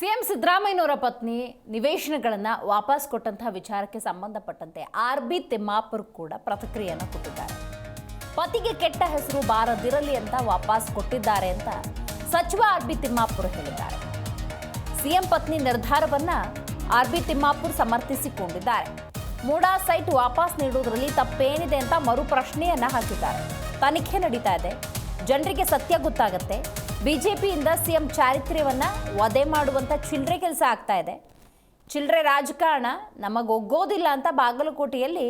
CM ಸಿದ್ದರಾಮಯ್ಯನವರ ಪತ್ನಿ ನಿವೇಶನಗಳನ್ನು ವಾಪಸ್ ಕೊಟ್ಟಂತಹ ವಿಚಾರಕ್ಕೆ ಸಂಬಂಧಪಟ್ಟಂತೆ ಆರ್ ಬಿ ತಿಮ್ಮಾಪುರ್ ಕೂಡ ಪ್ರತಿಕ್ರಿಯೆಯನ್ನು ಕೊಟ್ಟಿದ್ದಾರೆ. ಪತಿಗೆ ಕೆಟ್ಟ ಹೆಸರು ಬಾರದಿರಲಿ ಅಂತ ವಾಪಸ್ ಕೊಟ್ಟಿದ್ದಾರೆ ಅಂತ ಸಚಿವ ಆರ್ ಬಿ ತಿಮ್ಮಾಪುರ್ ಹೇಳಿದ್ದಾರೆ. ಸಿಎಂ ಪತ್ನಿ ನಿರ್ಧಾರವನ್ನ ಆರ್ ಬಿ ತಿಮ್ಮಾಪುರ್ ಸಮರ್ಥಿಸಿಕೊಂಡಿದ್ದಾರೆ. ಮೂಡಾ ಸೈಟ್ ವಾಪಸ್ ನೀಡುವುದರಲ್ಲಿ ತಪ್ಪೇನಿದೆ ಅಂತ ಮರು ಪ್ರಶ್ನೆಯನ್ನ ಹಾಕಿದ್ದಾರೆ. ತನಿಖೆ ನಡೀತಾ ಇದೆ. ಜನರಿಗೆ ಸತ್ಯ ಗೊತ್ತಾಗತ್ತೆ. ಬಿಜೆಪಿಯಿಂದ ಸಿಎಂ ಚಾರಿತ್ರ್ಯವನ್ನ ವಧೆ ಮಾಡುವಂತ ಚಿಲ್ಲರೆ ಕೆಲಸ ಆಗ್ತಾ ಇದೆ. ಚಿಲ್ಲರೆ ರಾಜಕಾರಣ ನಮಗೊಗ್ಗೋದಿಲ್ಲ ಅಂತ ಬಾಗಲಕೋಟೆಯಲ್ಲಿ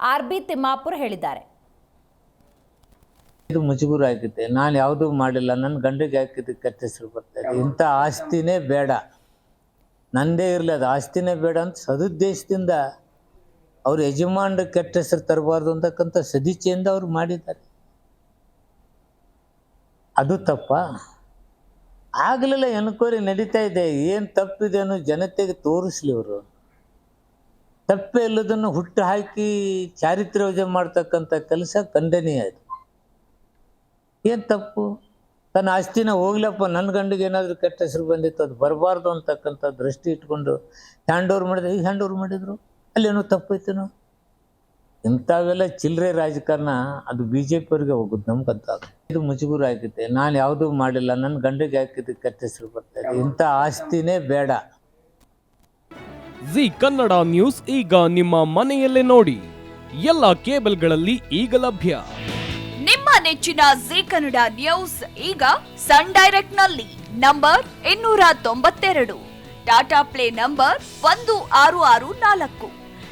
ಆರ್ ಬಿ ತಿಮ್ಮಾಪುರ್ ಹೇಳಿದ್ದಾರೆ. ಇದು ಮುಜುಗುರ ಆಗಿದೆ. ನಾನು ಯಾವುದೂ ಮಾಡಿಲ್ಲ. ನನ್ನ ಗಂಡಿಗೆ ಹಾಕಿದ್ದು ಕೆಟ್ಟ ಹೆಸರು ಬರ್ತಾರೆ ಇಂಥ ಆಸ್ತಿನೇ ಬೇಡ. ನಂದೇ ಇರಲಿ, ಅದು ಆಸ್ತಿನೇ ಬೇಡ ಅಂತ ಸದುದ್ದೇಶದಿಂದ ಅವ್ರ ಯಜಮಾನ್ರ ಕೆಟ್ಟ ಹೆಸರು ತರಬಾರ್ದು ಅಂತಕ್ಕಂಥ ಸದಿಚ್ಛೆಯಿಂದ ಅವ್ರು ಮಾಡಿದ್ದಾರೆ. ಅದು ತಪ್ಪ? ಆಗಲಿಲ್ಲ ಎನ್ಕ್ವೈರಿ ನಡೀತಾ ಇದೆ. ಏನು ತಪ್ಪಿದೆ ಅನ್ನೋ ಜನತೆಗೆ ತೋರಿಸ್ಲಿ ಅವರು. ತಪ್ಪೇ ಇಲ್ಲದನ್ನು ಹುಟ್ಟು ಹಾಕಿ ಚಾರಿತ್ರ್ಯ ಮಾಡ್ತಕ್ಕಂಥ ಕೆಲಸ ಖಂಡನೀಯ ಅದು ಏನು ತಪ್ಪು? ತನ್ನ ಆಸ್ತಿನ ಹೋಗ್ಲಪ್ಪ ನನ್ನ ಗಂಡಿಗೆ ಏನಾದರೂ ಕೆಟ್ಟ ಹೆಸರು ಬಂದಿತ್ತು, ಅದು ಬರಬಾರ್ದು ಅಂತಕ್ಕಂಥ ದೃಷ್ಟಿ ಇಟ್ಕೊಂಡು ಹ್ಯಾಂಡ್ ಓವರ್ ಮಾಡಿದ್ರೆ, ಈಗ ಹ್ಯಾಂಡ್ ಓವರ್ ಮಾಡಿದ್ರು? ಅಲ್ಲೇನೋ ತಪ್ಪೈತೇನೋ? ಇಂಥವೆಲ್ಲ ಚಿಲ್ಲರೆ ರಾಜಕಾರಣ ಅದು ಬಿ ಜೆ ಪಿಯವ್ರಿಗೆ ಹೋಗುದು ನಮ್ಗಂತ ಇದು ಮುಜುಗುರ ಆಗುತ್ತೆ ನಾನು ಯಾವುದೂ ಮಾಡಿಲ್ಲ. ನನ್ನ ಗಂಡಿಗೆ ಹಾಕಿದ್ದು ಕೆಟ್ಟ ಹೆಸರು ಬರ್ತಾರೆ ಇಂಥ ಆಸ್ತಿನೇ ಬೇಡ. ಜಿ ಕನ್ನಡ ನ್ಯೂಸ್ ಈಗ ನಿಮ್ಮ ಮನೆಯಲ್ಲೇ ನೋಡಿ. ಎಲ್ಲ ಕೇಬಲ್ಗಳಲ್ಲಿ ಈಗ ಲಭ್ಯ. ನಿಮ್ಮ ನೆಚ್ಚಿನ ಜಿ ಕನ್ನಡ ನ್ಯೂಸ್ ಈಗ ಸನ್ ಡೈರೆಕ್ಟ್ನಲ್ಲಿ ನಂಬರ್ ಇನ್ನೂರ ತೊಂಬತ್ತೆರಡು. ಟಾಟಾ ಪ್ಲೇ ನಂಬರ್ ಒಂದು ಆರು ಆರು ನಾಲ್ಕು.